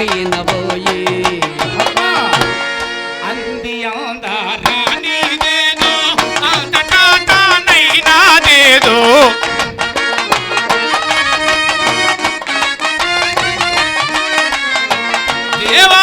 బుద్ధినబోయి అందియాందారానిదేదో అంతటా దేవా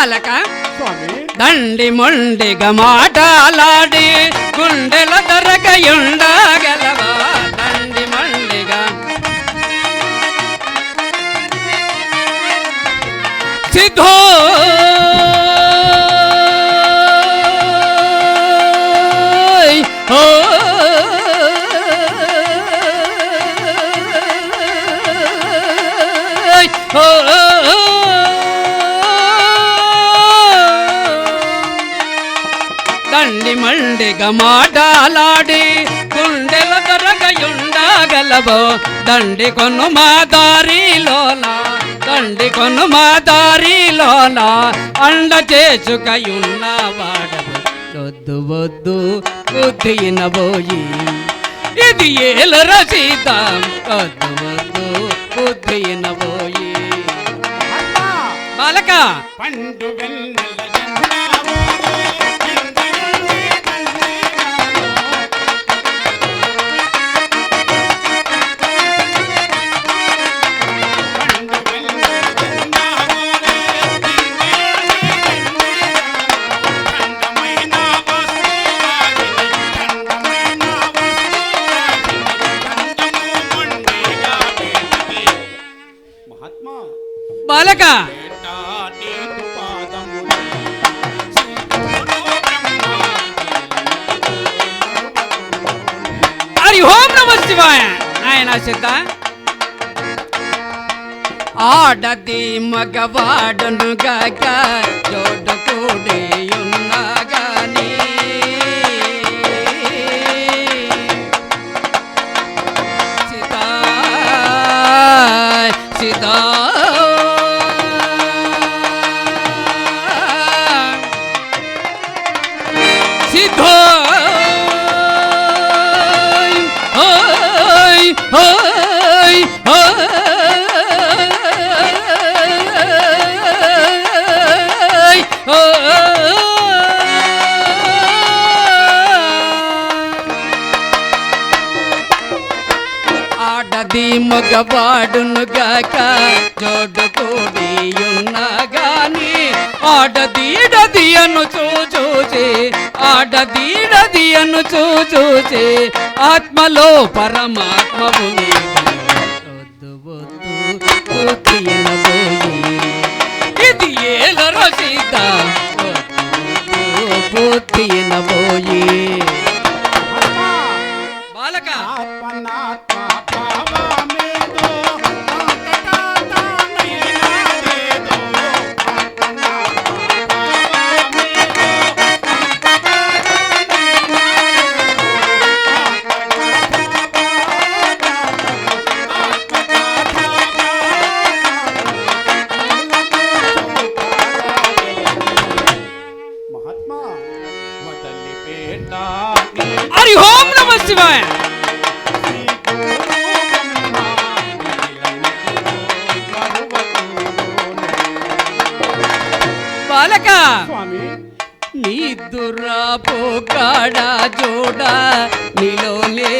బాలక స్వామి దండి మొండిగా మాటలాడి గుండెల దొరకయుండగలవా దండి మొండిగా సిద్ధో మండిగా మాటలాడి గుండెల దొరకయుండగలవో? దండి కొను మా దారిలోన దండి కొను మా దారిలోన అండ చేసుకయున్న వాడవు వద్దు వద్దు బుద్ధినబోయి ఇది ఏల రసీత వద్దు వద్దు బుద్ధినబోయి బాలక! పండు నాయన సిద్ధ ఆడది మగవాడును గక జోడు కూడి అది మగవాడును గాక జోడు కూడి ఉన్నా గాని ఆడదీడది అను చూచూచి ఆడదీడది అను చూచూచి ఆత్మలో పరమాత్మ వద్దు వద్దు ఇది ఏల రసీత పూర్తి బాలక! స్వామి. నీ దురా పోకాడా జోడ? నీలోనే దేవుని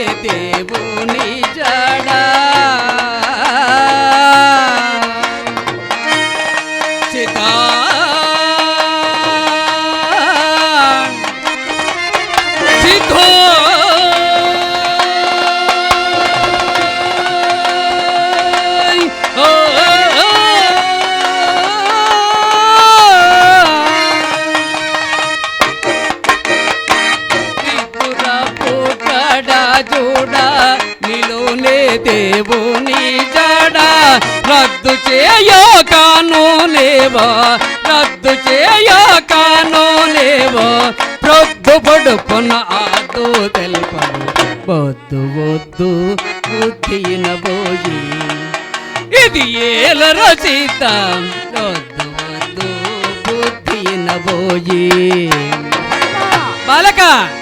లేవా? రద్దు చేయకాను లేవా? ప్రొద్దు పడుకున్న ఆదు తెలుపను వద్దు వద్దు బుద్ధిన భోజి. ఇది ఏల రచిత. వద్దు వద్దు బుద్ధిన భోజి. బాలక!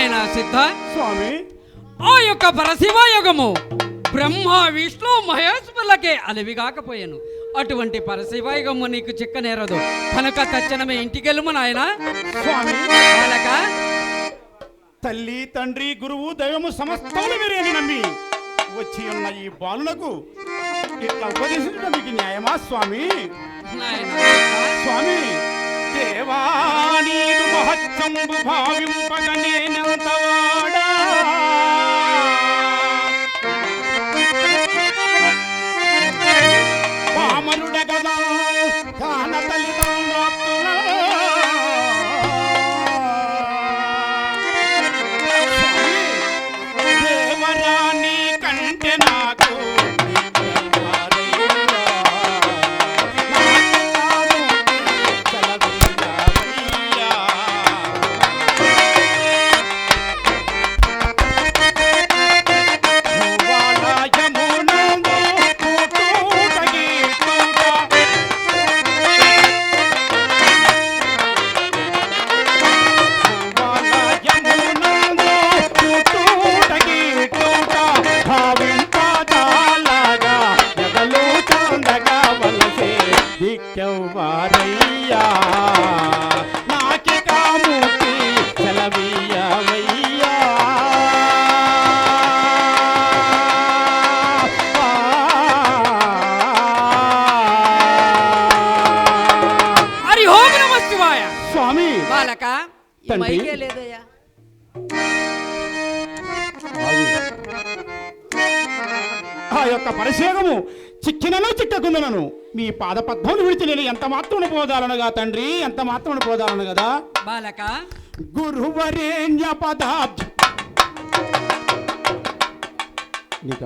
నాయన సిద్ధ. స్వామి. ఆ యొక్క పరశివయుగము బ్రహ్మ విష్ణు మహేశ్వరులకే అలవి కాకపోయాను. అటువంటి పరశివయుగము నీకు చిక్కనేరదు. కనుక తక్షణమే ఇంటికెళ్ళము నాయన. స్వామి. బాలక. తల్లి తండ్రి గురువు దైవము సమస్తములు మీరేని నమ్మి వచ్చి ఉన్న ఈ బాలునకు ఇట్లా ఉపదేశించడం మీకు న్యాయమా స్వామి? నాయన. స్వామి మహత్సంబు భావింపగ నేనంతవాడా పామరుడ గదా తల్లిదండ్రుల దేవరాణి కంటే నాకు తండ్రి. ఆ యొక్క పరిశేగము చిక్కినను చిక్కకుందనను. మీ పాద పద్మమును విడిచి నేను ఎంత మాత్రమును పోదాలనగా తండ్రి? ఎంత మాత్రమును పోదాలను కదా బాలక. గురువరేణ్య నీక?